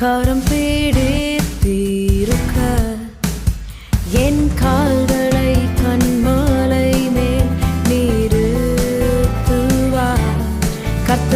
கரம் பீடித்திருக்க என் கால்களை கண்மாலை மேல் நீருத்துவா கத்த